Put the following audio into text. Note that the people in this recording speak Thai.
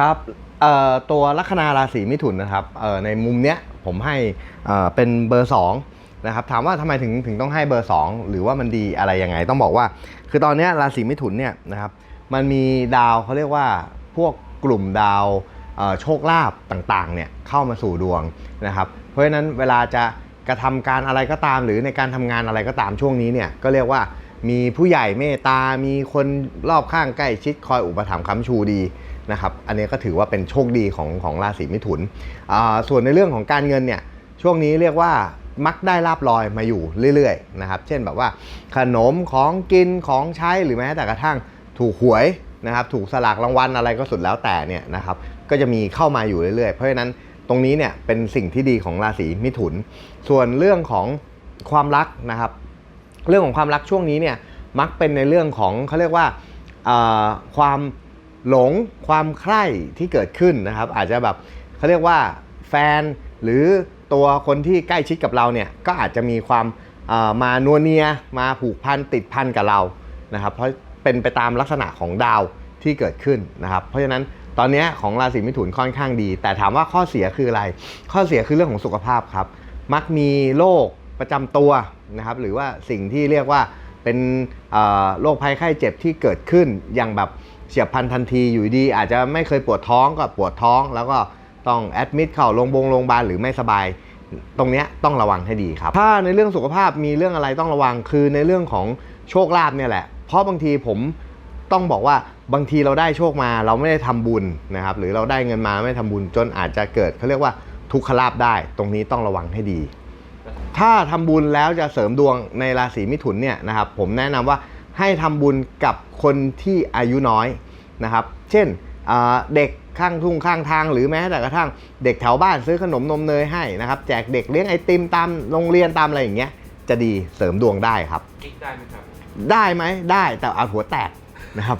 ครับตัวลัคนาราศีมิถุนนะครับในมุมเนี้ยผมให้เป็นเบอร์2นะครับถามว่าทำไมถึงถึงต้องให้เบอร์ 2 หรือว่ามันดีอะไรยังไง ต้องบอกว่า คือตอนนี้ราศีมิถุนเนี่ยนะครับมันมีดาวเขาเรียกว่าพวกกลุ่มดาวโชคลาภต่างๆเนี่ยเข้ามาสู่ดวงนะครับ เพราะฉะนั้นเวลาจะกระทำการอะไรก็ตาม หรือในการทำงานอะไรก็ตามช่วงนี้เนี่ยก็เรียกว่ามีผู้ใหญ่เมตตา มีคนรอบข้างใกล้ชิดคอยอุปถัมภ์ค้ำชูดี นะครับอันนี้ก็ถือว่าเป็นโชคดีของของราศีมิถุนส่วนในเรื่องของการเงินเนี่ยช่วงนี้เรียกว่ามักได้ลาบลอยมาอยู่เรื่อยๆนะครับเช่นแบบว่าขนมของกินของใช้หรือแม้แต่กระทั่งถูกหวยนะครับถูกสลากรางวัลอะไรก็สุดแล้วแต่เนี่ยนะครับก็จะมีเข้ามาอยู่เรื่อยๆ เพราะฉะนั้นตรงนี้เนี่ยเป็นสิ่งที่ดีของราศีมิถุน ส่วนเรื่องของความรักนะครับเรื่องของความรักช่วงนี้เนี่ยมักเป็นในเรื่องของเขาเรียกว่าความ หลงความใคร่ที่เกิดขึ้นนะครับ อาจจะแบบเขาเรียกว่าแฟนหรือตัวคนที่ใกล้ชิดกับเราเนี่ยก็อาจจะมีความมานัวเนียมาผูกพันติดพันกับเรานะครับ เพราะเป็นไปตามลักษณะของดาวที่เกิดขึ้นนะครับ เพราะฉะนั้นตอนนี้ของราศีมิถุนค่อนข้างดี แต่ถามว่าข้อเสียคืออะไร ข้อเสียคือเรื่องของสุขภาพครับ มักมีโรคประจำตัวนะครับ หรือว่าสิ่งที่เรียกว่า เป็นโรคภัยไข้เจ็บที่เกิดขึ้นอย่างแบบเฉียบพลันทันทีอยู่ดี อาจจะไม่เคยปวดท้องก็ปวดท้อง แล้วก็ต้องแอดมิดเข้าโรงพยาบาลหรือไม่สบายตรงนี้ต้องระวังให้ดีครับ ถ้าในเรื่องสุขภาพมีเรื่องอะไรต้องระวังคือในเรื่องของโชคลาภเนี่ยแหละ เพราะบางทีผมต้องบอกว่าบางทีเราได้โชคมาเราไม่ได้ทำบุญนะครับ หรือเราได้เงินมาไม่ได้ทำบุญจนอาจจะเกิดเขาเรียกว่าทุกขลาภได้ ตรงนี้ต้องระวังให้ดี ถ้าทำบุญแล้วจะเสริมดวงในราศีมิถุนเนี่ยนะครับผมแนะนำว่าให้ทำบุญกับคนที่อายุน้อยนะครับ เช่นอ่าเด็กข้างทุ่งข้างทาง หรือแม้แต่กระทั่งเด็กแถวบ้านซื้อขนมนมเนยให้นะครับ แจกเด็กเลี้ยงไอติมตามโรงเรียนตามอะไรอย่างเงี้ยจะดีเสริมดวงได้ครับกิ๊กได้ไหมครับ ได้ไหมได้แต่เอาหัวแตกนะครับ